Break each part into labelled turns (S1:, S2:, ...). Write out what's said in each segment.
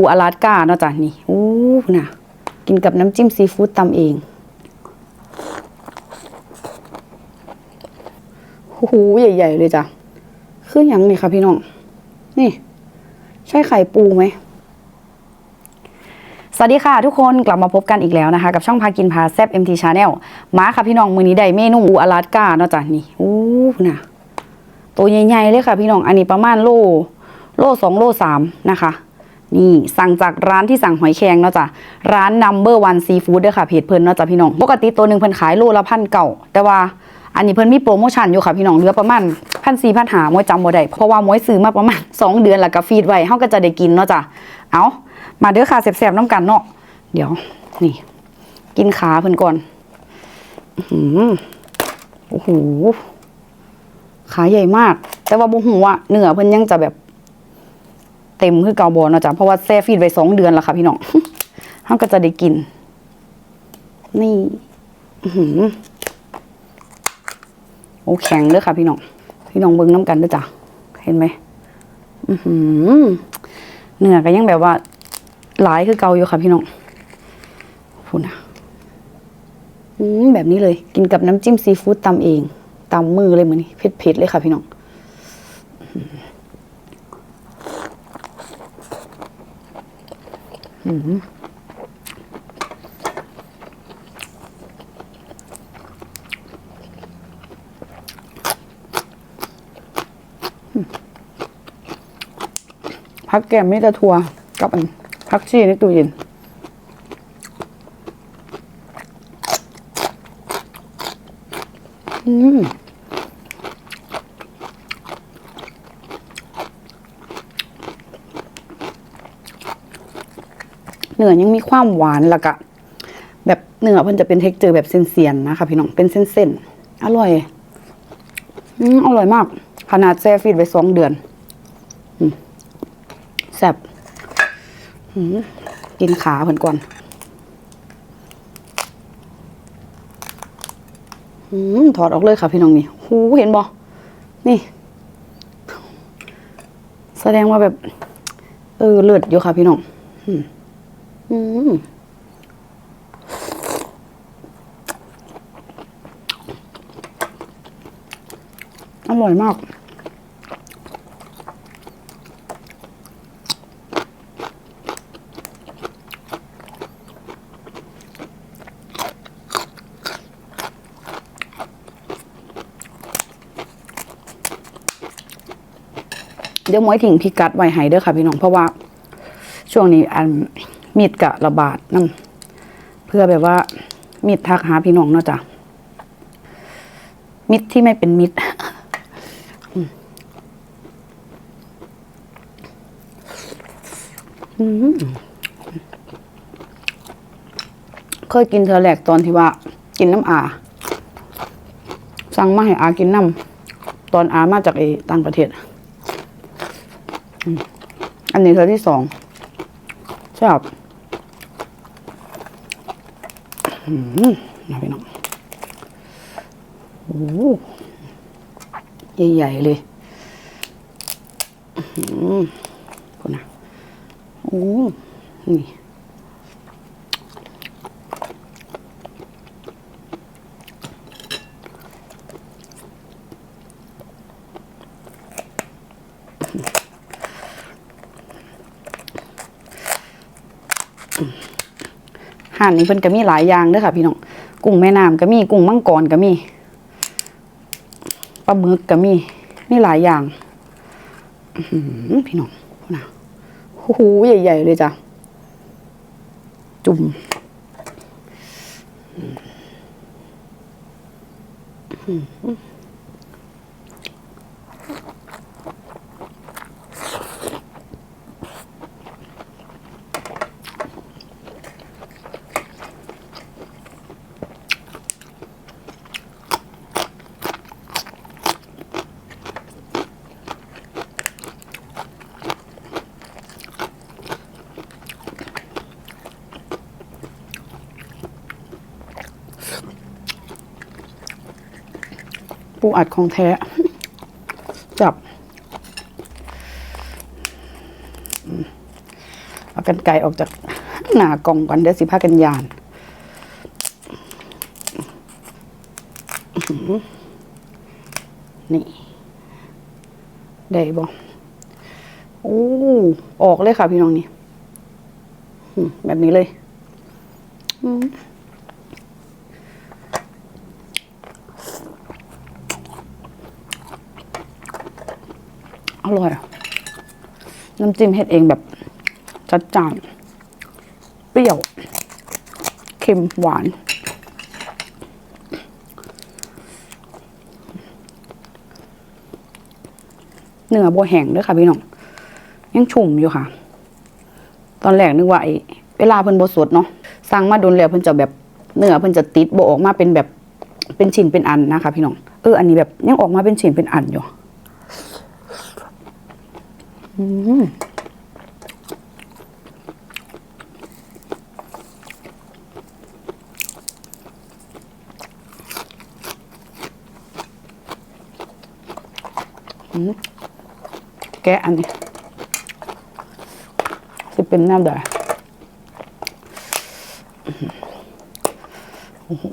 S1: ปูอลาสก้าเนาะจ้ะนี่อู้น่ะกินกับน้ำจิ้มซีฟู้ดตำเองโอ้โหใหญ่ ๆ เลยจ้ะคืออย่างนี่ค่ะพี่น้อง นี่ ใช่ไข่ปูไหมสวัสดีค่ะทุกคนกลับมาพบกันอีกแล้วนะคะ กับช่องพากินพาแซบ MT Channel มาค่ะพี่น้องมือนี้ได้เมนูปูอลาสก้าเนาะจ้ะนี่อู้น่ะตัวใหญ่ๆเลยค่ะพี่น้องอันนี้ประมาณโล โลสองโลสามนะคะ นี่สั่งจากร้านที่สั่งหอยแครงเนาะจ้ะร้าน number one seafood เด้อค่ะเพจเพิ่นเนาะจ้ะพี่น้องปกติตัวหนึ่งเพิ่นขายโลละพันเก่าแต่ว่าอันนี้เพิ่นมีโปรโมชั่นอยู่ค่ะพี่น้องเหลือประมาณพันสี่พันหามวยจำบ่ได้เพราะว่ามวยซื้อมาประมาณสองเดือนแล้วก็ฟีดไว้เฮาก็จะได้กินเนาะจ้ะเอามาเด้อค่ะแซ่บๆน้ำกันเนาะเดี๋ยวนี่ กินขาเพิ่นก่อนอื้อหือโอ้โหขาใหญ่มาก แต่ว่าบุหัวเนื้อเพิ่นยังจะแบบ เต็มคือเกาบอเนะจ้ะเพราะว่าแซ่ฟีดไว้สองเดือนแล้วค่ะพี่น้องเขาก็จะได้กิน นี่อื้อหือโอ้แข็งเด้อค่ะพี่น้อง พี่น้องเบิ่งน้ำกันด้อจ้ะเห็นไหมอือหือเนื้อก็ยังแบบว่า หลายคือเกาอยู่ค่ะพี่น้องพูดนะอืมแบบนี้เลย กินกับน้ำจิ้มซีฟู้ดตำเองตำมือเลยเหมือนนี่เผ็ดๆเลยค่ะพี่น้อง พักแกมไม่ต่ทัวกับอันพักชีในตู้เย็นอืม เนื้อยังมีความหวานแล้วก็แบบเนื้อมันจะเป็นเท็กเจอร์แบบเส้นๆนะคะพี่น้องเป็นเส้นๆอร่อยอืมอร่อยมาก ขนาดแช่ฟีดไว้สองเดือนแซ่บหืมกินขาเพิ่นก่อนถอดออกเลยค่ะพี่น้องนี่หูเห็นบ่นี่ แสดงว่าแบบ เออเลือดอยู่ค่ะพี่น้องอืม อืมอร่อยมาก เดี๋ยวหมวยถิงพิกัดไว้ให้เด้อค่ะพี่น้อง เพราะว่า ช่วงนี้อัน มีดกะระบาดนั่นเพื่อแบบว่า มีดทักหาพี่น้องเนาะจ้ะมิดที่ไม่เป็นมิดเคยกินเธอแหลกตอนที่ว่า กินน้ำอา สั่งมาให้อากินน้ำตอนอามาจากไอ้ต่างประเทศ อันนี้เธอที่สองชอบอืม นะพี่น้องโอ้โหใหญ่ๆเลยอืมคนนะโอ้นี่ ห่านนี้เพิ่นก็มีหลายอย่างเด้อค่ะ พี่น้องกุ้งแม่น้ำก็มีกุ้งมังกรก็มีปลาหมึกก็มีมีหลายอย่างพี่น้องพูดนะโอ้โหใหญ่ ๆ เลยจ้ะ จุ่ม ปูอัดของแท้ จับ เอากันไก่ออกจากหน้ากล่องก่อนเดี๋ยวสิพากันยานนี่ ได้บ่โอ้ออกเลยค่ะพี่น้องนี่แบบนี้เลย อืม อร่อย น้ำจิ้มเฮ็ดเองแบบจัดจ้าน เปรี้ยว เค็ม หวาน เนื้อบัวแห้งด้วยค่ะพี่น้อง ยังชุ่มอยู่ค่ะ ตอนแรกนึกว่าไอ้เวลาเพิ่นบสดเนาะ สั่งมาโดนแล้วเพิ่นจะแบบเนื้อเพิ่นจะติดบออกมาเป็นแบบเป็นชิ้นเป็นอันนะคะ พี่น้อง เออ อันนี้แบบยังออกมาเป็นชิ้นเป็นอันอยู่ แกะอันนี้จะเป็นน้ำดือด โอ้โห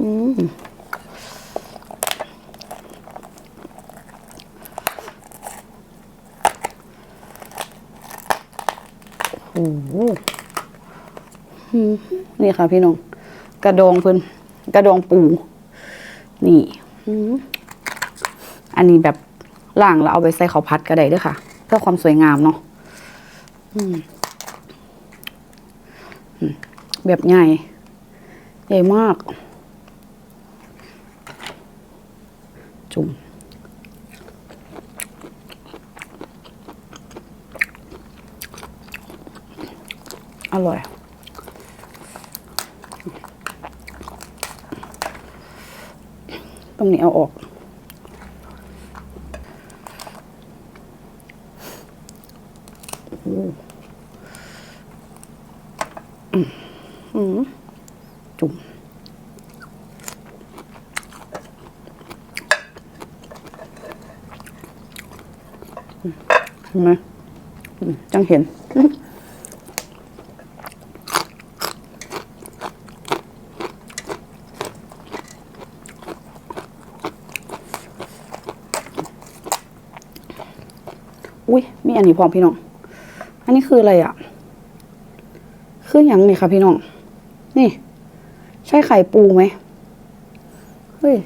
S1: อืม นี่ค่ะพี่น้อง กระดองเพิ่นกระดองปู นี่อันนี้แบบล่างแล้วเอาไปใส่ข้าวพัดก็ได้ด้วยค่ะ เพื่อความสวยงามเนาะแบบใหญ่ ใหญ่มาก จุ่ม อร่อย ตรงนี้เอาออกโอ้อืมอืมจุ่มมเห็นไหมจังเห็น อุ้ย มีอันนี้พร้อมพี่น้อง อันนี้คืออะไรอะ่ะคืออย่างนี่ค่ะพี่น้อง นี่ ใช่ไข่ปูไหมเฮ้ย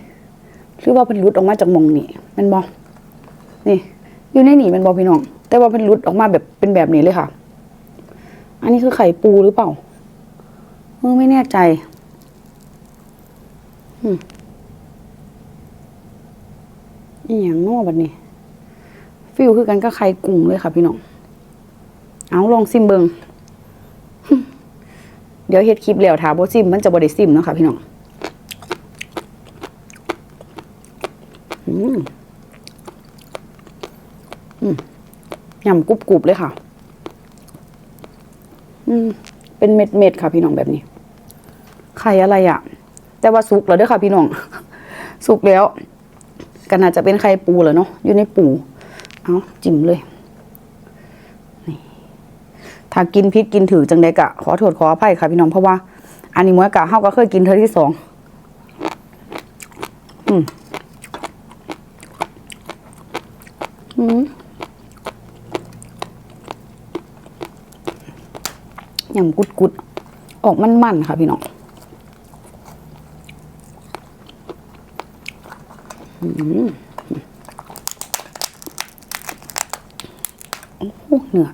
S1: หรือว่าเป็นรุดออกมาจากมองนี่มันบอนี่ อยู่ในนี่มันบอพี่น้อง แต่ว่าเป็นรุดออกมาแบบเป็นแบบนี้เลยค่ะ อันนี้คือไข่ปูหรือเปล่าเออไม่แน่ใจอืมอหย่างนอกแบบนี้ ฟิลคือกันก็ไข่กุ้งเลยค่ะ พี่น้อง เอาลองซิมเบิงเดี๋ยวเฮ็ดคลิปแล้วถามบ่ซิมมันจะบ่ได้ซิมเนาะค่ะพี่น้องอืมอืมยำกรุบกรุบเลยค่ะ อืม เป็นเม็ดเม็ดค่ะ พี่น้องแบบนี้ ไข่อะไรอะ่ะ แต่ว่าสุกแล้วเด้อค่ะ พี่น้อง สุกแล้วก็น่าจะเป็นไข่ปูแหล้วเนาะอยู่ในปู เอาจิ้มเลยนี่ถ้ากินพิษกินถือจังใดกะ ขอโทษขออภัยค่ะพี่น้องเพราะว่า อันนี้มวยกะเฮาก็เคยกินเธอที่สองอืมอืมยำกุดกุดออกมันๆค่ะพี่น้องอืม โอ้เนื้อ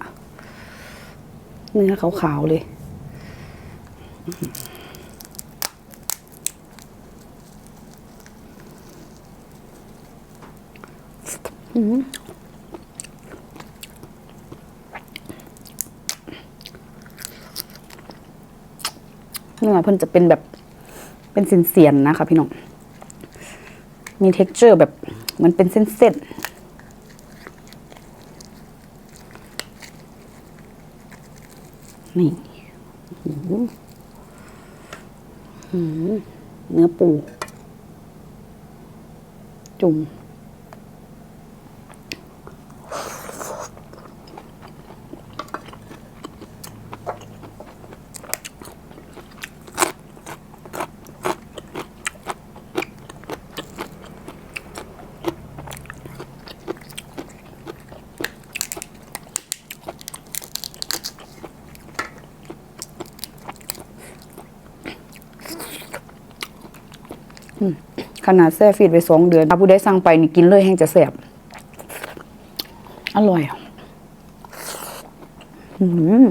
S1: เนื้อขาวๆเลยเนื้อเพิ่นจะเป็นแบบเป็นเสียนๆนะคะพี่น้อง มี t e x t อร์แบบมันเป็นเส้นๆ นี่หูหูเนื้อปู จุ่ม อืมข นาดแซ่ฟีดไปสองเดือนถ้าผู้ได้สั่งไปนี่กินเลยแห้งจะแสบอร่อยอืมอืม